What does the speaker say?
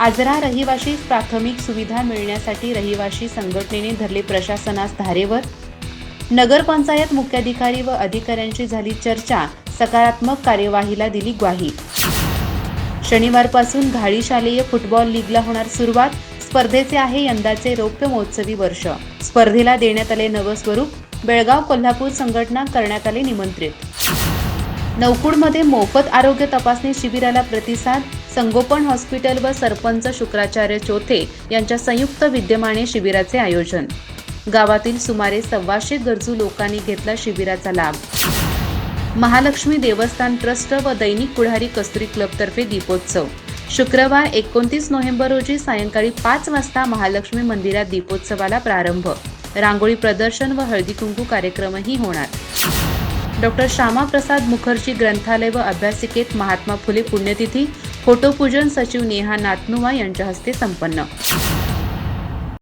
आजरा रहिवाशी प्राथमिक सुविधा मिळण्यासाठी रहिवाशी संघटनेने धरले प्रशासनास धारेवर. नगरपंचायत मुख्याधिकारी व अधिकाऱ्यांशी झाली चर्चा. सकारात्मक कार्यवाहीला दिली ग्वाही. शनिवारपासून घाळी शालेय फुटबॉल लीगला होणार सुरुवात. स्पर्धेचे आहे यंदाचे रौप्य महोत्सवी वर्ष. स्पर्धेला देण्यात आले नवं स्वरूप. बेळगाव कोल्हापूर संघटना करण्यात आले निमंत्रित. नौकुडमध्ये मोफत आरोग्य तपासणी शिबिराला प्रतिसाद. संगोपन हॉस्पिटल व सरपंच शुक्राचार्य चोथे यांच्या संयुक्त विद्यमाने शिबिराचे आयोजन. गावातील सुमारे सव्वाशे गरजू लोकांनी घेतला शिबिराचा लाभ. महालक्ष्मी देवस्थान ट्रस्ट व दैनिक पुढारी कस्तुरी क्लबतर्फे दीपोत्सव. शुक्रवार एकोणतीस नोव्हेंबर रोजी सायंकाळी पाच वाजता महालक्ष्मी मंदिरात दीपोत्सवाला प्रारंभ. रांगोळी प्रदर्शन व हळदी कुंकू कार्यक्रमही होणार. डॉक्टर श्यामाप्रसाद मुखर्जी ग्रंथालय व अभ्यासिकेत महात्मा फुले पुण्यतिथी फोटोपूजन सचिव नेहा नातनुवा यांच्या हस्ते संपन्न.